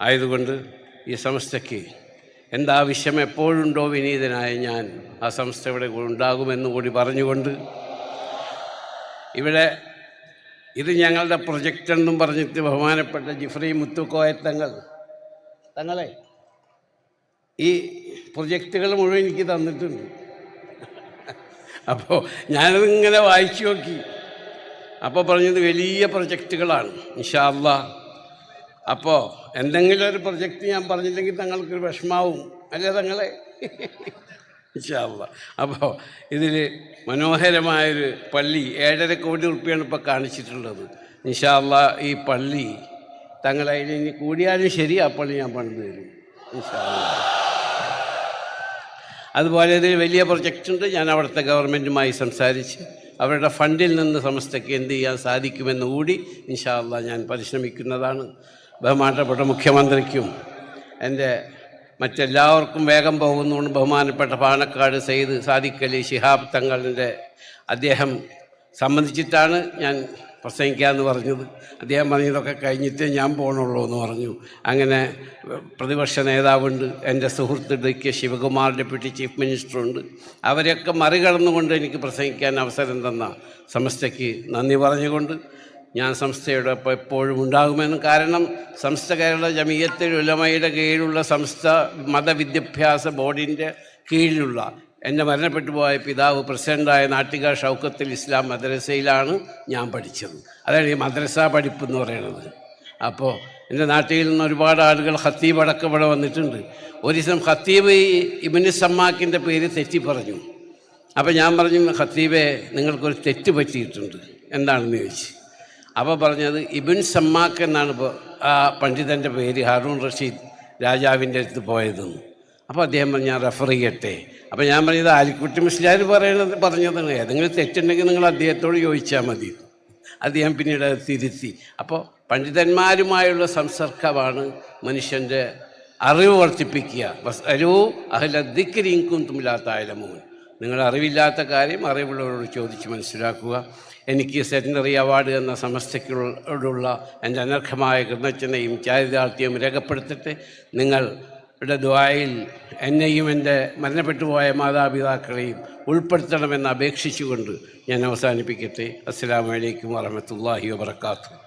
ആയതുകൊണ്ട് ഈ സംസ്ഥയ്ക്ക് എന്താവശ്യം എപ്പോഴുണ്ടോ വിനീതനായ ഞാൻ ആ സംസ്ഥ ഇവിടെ ഉണ്ടാകുമെന്ന് കൂടി പറഞ്ഞുകൊണ്ട് ഇവിടെ ഇത് ഞങ്ങളുടെ പ്രൊജക്റ്റ് എന്നും പറഞ്ഞിട്ട് ബഹുമാനപ്പെട്ട ജിഫ്രി മുത്തുക്കോയ തങ്ങൾ തങ്ങളെ ഈ പ്രൊജക്റ്റുകൾ മുഴുവൻ എനിക്ക് തന്നിട്ടുണ്ട്. അപ്പോൾ ഞാനതിങ്ങനെ വായിച്ചു നോക്കി. അപ്പോൾ പറഞ്ഞത് വലിയ പ്രൊജക്റ്റുകളാണ്. ഇൻഷാല്ല അപ്പോൾ എന്തെങ്കിലും ഒരു പ്രൊജക്റ്റ് ഞാൻ പറഞ്ഞില്ലെങ്കിൽ തങ്ങൾക്കൊരു വിഷമാവും. അല്ലേ തങ്ങളെ? ഇൻഷാല്ല അപ്പോൾ ഇതിൽ മനോഹരമായൊരു പള്ളി ഏഴര കോടി റുപ്യാണ് ഇപ്പോൾ കാണിച്ചിട്ടുള്ളത്. ഇൻഷാല്ല ഈ പള്ളി തങ്ങളെ ഇനി കൂടിയാലും ശരി ആ പള്ളി ഞാൻ പണിത് തരും. അതുപോലെ ഇതിൽ വലിയ പ്രൊജക്റ്റ് ഉണ്ട്. ഞാൻ അവിടുത്തെ ഗവൺമെന്റുമായി സംസാരിച്ച് അവരുടെ ഫണ്ടിൽ നിന്ന് സമസ്തയ്ക്ക് എന്ത് ചെയ്യാൻ സാധിക്കുമെന്ന് കൂടി ഇൻഷാല്ല ഞാൻ പരിശ്രമിക്കുന്നതാണ്. ബഹുമാനപ്പെട്ട മുഖ്യമന്ത്രിക്കും എന്റെ മറ്റെല്ലാവർക്കും വേഗം പോകുന്നുകൊണ്ട് ബഹുമാനപ്പെട്ട പാണക്കാട് സെയ്ദ് സാദിഖലി ശിഹാബ് തങ്ങളുടെ അദ്ദേഹം സംബന്ധിച്ചിട്ടാണ് ഞാൻ പ്രസംഗിക്കാമെന്ന് പറഞ്ഞത്. അദ്ദേഹം പറഞ്ഞതൊക്കെ കഴിഞ്ഞിട്ടേ ഞാൻ പോകണുള്ളൂ എന്ന് പറഞ്ഞു. അങ്ങനെ പ്രതിപക്ഷ നേതാവുണ്ട് എന്റെ സുഹൃത്ത് D K Shivakumar deputy chief മിനിസ്റ്ററുണ്ട്. അവരെയൊക്കെ മറികടന്നുകൊണ്ട് എനിക്ക് പ്രസംഗിക്കാൻ അവസരം തന്ന സമസ്തയ്ക്ക് നന്ദി പറഞ്ഞുകൊണ്ട് ഞാൻ സംസ്ഥയുടെ ഒപ്പം എപ്പോഴും ഉണ്ടാകുമെന്ന് കാരണം സംസ്ഥ കേരള ജമീയത്തിൽ ഉലമയുടെ കീഴിലുള്ള സംസ്ഥ മതവിദ്യാഭ്യാസ ബോർഡിന്റെ കീഴിലുള്ള എന്റെ മരണപ്പെട്ടു പോയ പിതാവ് പ്രസിഡന്റായ നാട്ടിക ഷൗക്കത്തിൽ ഇസ്ലാം മദ്രസയിലാണ് ഞാൻ പഠിച്ചത്. അതാണ് ഈ മദ്രസ പഠിപ്പ് എന്ന് പറയുന്നത്. അപ്പോൾ എന്റെ നാട്ടിൽ നിന്ന് ഒരുപാട് ആളുകൾ ഹത്തീബ് അടക്കം ഇവിടെ വന്നിട്ടുണ്ട്. ഒരു ദിവസം ഹത്തീബ് ഇബിന് സമ്മാക്കിന്റെ പേര് തെറ്റി പറഞ്ഞു. അപ്പോൾ ഞാൻ പറഞ്ഞു ഹത്തീബെ നിങ്ങൾക്കൊരു തെറ്റ് പറ്റിയിട്ടുണ്ട്. എന്താണെന്ന് ചോദിച്ചു? അപ്പോൾ പറഞ്ഞത് ഇബിൻ സമ്മാക്ക് എന്നാണ് ആ പണ്ഡിതന്റെ പേര് ഹാറൂൺ റഷീദ് രാജാവിന്റെ അടുത്ത് പോയതെന്ന്. അപ്പോൾ അദ്ദേഹം പറഞ്ഞു ഞാൻ റെഫർ ചെയ്യട്ടെ. അപ്പോൾ ഞാൻ പറഞ്ഞത് ആലിക്കുട്ടി മുസ്ലിയാർ പറയണത് പറഞ്ഞതാണ് ഏതെങ്കിലും തെറ്റുണ്ടെങ്കിൽ നിങ്ങൾ അദ്ദേഹത്തോട് ചോദിച്ചാൽ മതി. അദ്ദേഹം പിന്നീട് അത് തിരുത്തി. അപ്പോൾ പണ്ഡിതന്മാരുമായുള്ള സംസർഗമാണ് മനുഷ്യന്റെ അറിവ് വർദ്ധിപ്പിക്കുക. ബസ് അറിവ് അഹല ദിക്കരിങ്കും തുമില്ലാത്ത നിങ്ങൾ അറിവില്ലാത്ത കാര്യം അറിവുള്ളവരോട് ചോദിച്ച് മനസ്സിലാക്കുക. എനിക്ക് സെറ്റിനറി അവാർഡ് എന്ന സമസ്തയ്ക്കോടുള്ള എന്റെ അനർഹമായ കൃതജ്ഞതയും ചാരിതാർത്ഥ്യവും രേഖപ്പെടുത്തിട്ട്. നിങ്ങളുടെ ദ്വായിൽ എന്നെയും എന്റെ മരണപ്പെട്ടുപോയ മാതാപിതാക്കളെയും ഉൾപ്പെടുത്തണമെന്ന് അപേക്ഷിച്ചുകൊണ്ട് ഞാൻ അവസാനിപ്പിക്കട്ടെ. അസ്സാം വലൈക്കും വാഹമത്തല്ലാഹി വാത്തു